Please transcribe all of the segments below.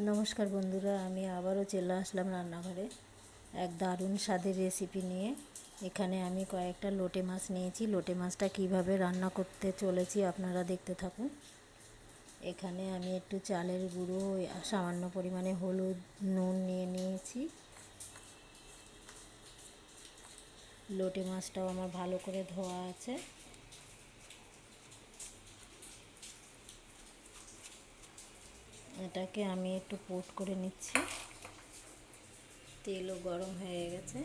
নমস্কার বন্ধুরা, আমি আবারও চলে আসলাম রান্নাঘরে। এক দারুণ স্বাদের রেসিপি নিয়ে। এখানে আমি কয়েকটা লোটে মাছ নিয়েছি। লোটে মাছটা কীভাবে রান্না করতে চলেছি আপনারা দেখতে থাকুন। এখানে আমি একটু চালের গুঁড়ো, সামান্য পরিমাণে হলুদ, নুন নিয়ে নিয়েছি। লোটে মাছটাও আমার ভালো করে ধোয়া আছে। এটাকে আমি একটু পোট করে নিচ্ছি। তেলও গরম হয়ে গেছে।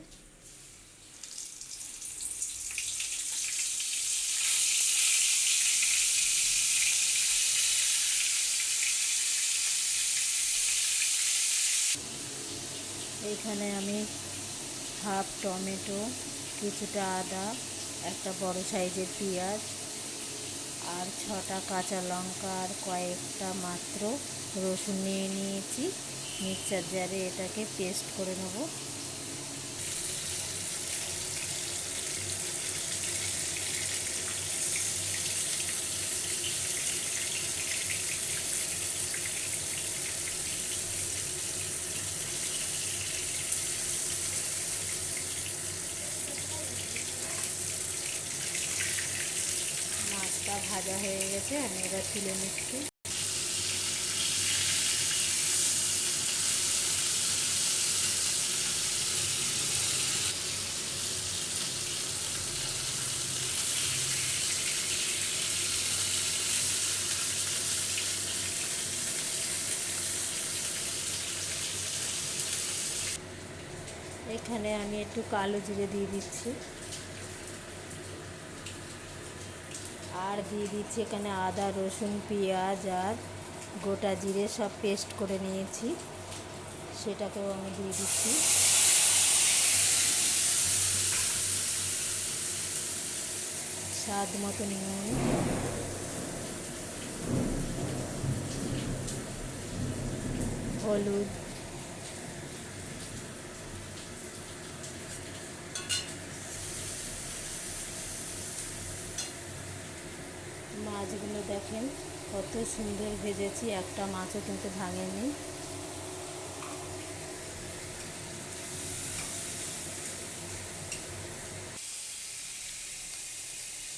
এইখানে আমি হাফ টমেটো, কিছুটা আদা, একটা বড় সাইজের পেঁয়াজ, আর ছটা কাঁচা লঙ্কা, আর কয়েকটা মাত্র রসুন নিয়ে নিয়েছি। মিক্সার জারে এটাকে পেস্ট করে নেব। ভাজা হয়ে গেছে, আমি এবার তুলে নিচ্ছি। এখানে আমি একটু কালো জিরে দিয়ে দিচ্ছি। আর দিয়ে দিচ্ছি এখানে আদা, রসুন, পেঁয়াজ আর গোটা জিরে সব পেস্ট করে নিয়েছি। সেটাকেও আমি দিয়ে দিচ্ছি। স্বাদ মতো নুন। হলুদ। মাছগুলো দেখেন, কত সুন্দর ভেজেছি, একটা মাছও কিন্তু ভাঙেনি।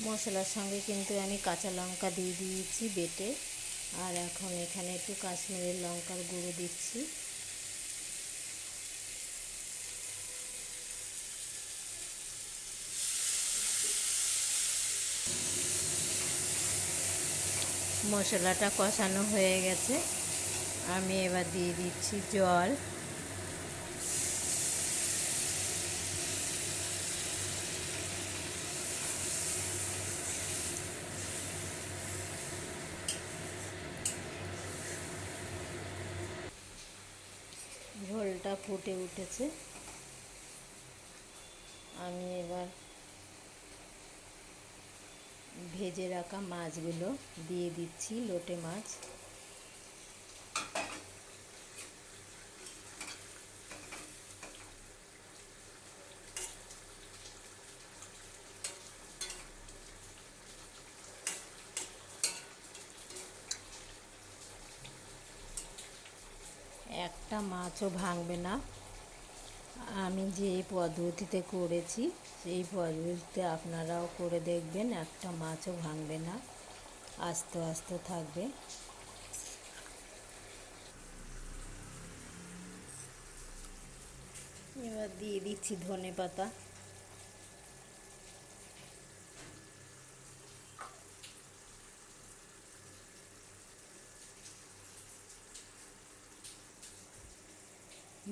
মশলার সঙ্গে কিন্তু আমি কাঁচা লঙ্কা দিয়ে দিয়েছি বেটে, আর এখন এখানে একটু কাশ্মীরের লঙ্কার গুঁড়ো দিচ্ছি। মশলাটা কষানো হয়ে গেছে। আমি এবার দিয়ে দিচ্ছি জল। ঝোলটা ফুটে উঠেছে। আমি এবার ভেজে রাখা মাছগুলো দিয়ে দিচ্ছি লোটে মাছ। একটা মাছও ভাঙবে না। আমি যে পদ্ধতিতে করেছি, সেই পদ্ধতিতে আপনারাও করে দেখবেন, একটা মাছও ভাঙবে না। আস্তে আস্তে থাকবে। এবার দিয়ে দিচ্ছি ধনে পাতা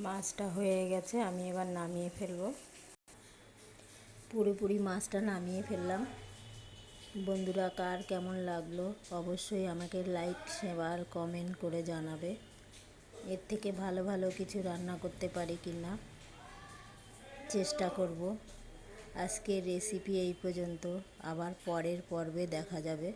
মাছটা হয়ে গেছে, আমি এবার নামিয়ে ফেলব। পুরোপুরি মাছটা নামিয়ে ফেললাম। বন্ধুরা, কার কেমন লাগল অবশ্যই আমাকে লাইক, শেয়ার, কমেন্ট করে জানাবে। এর থেকে ভালো ভালো কিছু রান্না করতে পারি কি না, চেষ্টা করব। আজকের রেসিপি এই পর্যন্ত, আবার পরের পর্বে দেখা যাবে।